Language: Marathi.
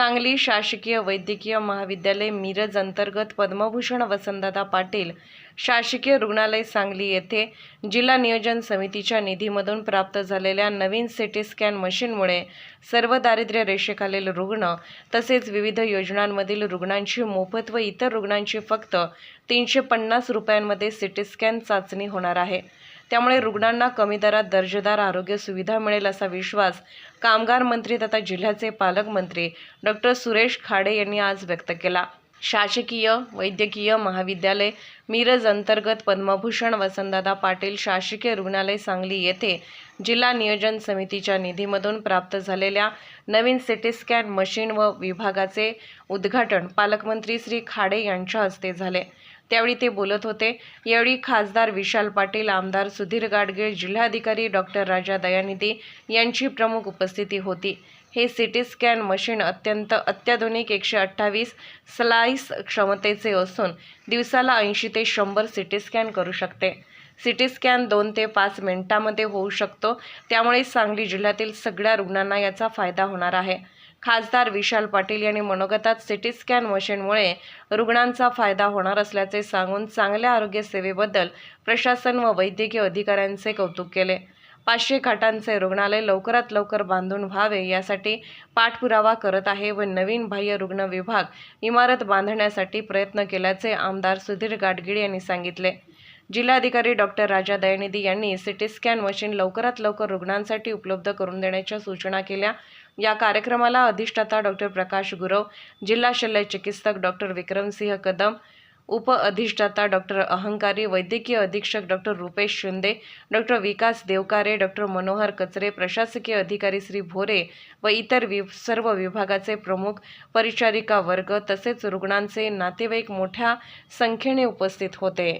सांगली शासकीय वैद्यकीय महाविद्यालय मिरज अंतर्गत पद्मभूषण वसंतदादा पाटील शासकीय रुग्णालय सांगली येथे जिल्हा नियोजन समितीच्या निधीमधून प्राप्त झालेल्या नवीन सिटी स्कॅन मशीनमुळे सर्व दारिद्र्य रेषेखालील रुग्ण तसेच विविध योजनांमधील रुग्णांची मोफत व इतर रुग्णांची फक्त तीनशे पन्नास रुपयांमध्ये सिटी स्कॅन चाचणी होणार आहे. त्यामुळे रुग्णांना कमी दरात दर्जेदार आरोग्य सुविधा मिळेल असा विश्वास कामगार मंत्री तथा जिल्ह्याचे पालकमंत्री डॉक्टर सुरेश खाडे यांनी आज व्यक्त केला. शासकीय वैद्यकीय महाविद्यालय मिरज अंतर्गत पद्मभूषण वसंतदादा पाटील शासकीय रुग्णालय सांगली येथे जिल्हा नियोजन समितीच्या निधीमधून प्राप्त झालेल्या नवीन सिटी स्कॅन मशीन व विभागाचे उद्घाटन पालकमंत्री श्री खाडे यांच्या हस्ते झाले. त्यावेळी ते बोलत होते. यावेळी खासदार विशाल पाटील आमदार सुधीर गाडगीळ जिल्हाधिकारी डॉक्टर राजा दयानिधी यांची प्रमुख उपस्थिती होती. हे सिटी स्कॅन मशीन अत्यंत अत्याधुनिक एकशे अठ्ठावीस स्लाईस क्षमतेचे असून दिवसाला ऐंशी ते शंभर सिटी स्कॅन करू शकते. सिटी स्कॅन दोन ते पाच मिनिटांमध्ये होऊ शकतो. त्यामुळे सांगली जिल्ह्यातील सगळ्या रुग्णांना याचा फायदा होणार आहे. खासदार विशाल पाटील यांनी मनोगतात सिटी स्कॅन मशीनमुळे रुग्णांचा फायदा होणार असल्याचे सांगून चांगल्या आरोग्य सेवेबद्दल प्रशासन व वैद्यकीय अधिकाऱ्यांचे कौतुक केले. पाचशे खाटांचे रुग्णालय लवकरात लवकर बांधून व्हावे यासाठी पाठपुरावा करत आहे व नवीन बाह्य रुग्ण विभाग इमारत बांधण्यासाठी प्रयत्न केल्याचे आमदार सुधीर गाडगिळे यांनी सांगितले. जिल्हाधिकारी डॉक्टर राजा दयानिधी यांनी सिटी स्कॅन मशीन लवकरात लवकर रुग्णांसाठी उपलब्ध करून देण्याच्या सूचना केल्या. या कार्यक्रमाला अधिष्ठाता डॉक्टर प्रकाश गुरव जिल्हा शल्य चिकित्सक डॉक्टर विक्रमसिंह कदम उप अधिष्ठाता डॉक्टर अहंकारी वैद्यकीय अधीक्षक doctor Rupesh Shinde doctor Vikas Devkare doctor Manohar Kachre प्रशासकीय अधिकारी श्री भोरे व इतर वि सर्व विभागाचे प्रमुख परिचारिका वर्ग तसेच रुग्णांचे नातेवाईक मोठ्या संख्येने उपस्थित होते.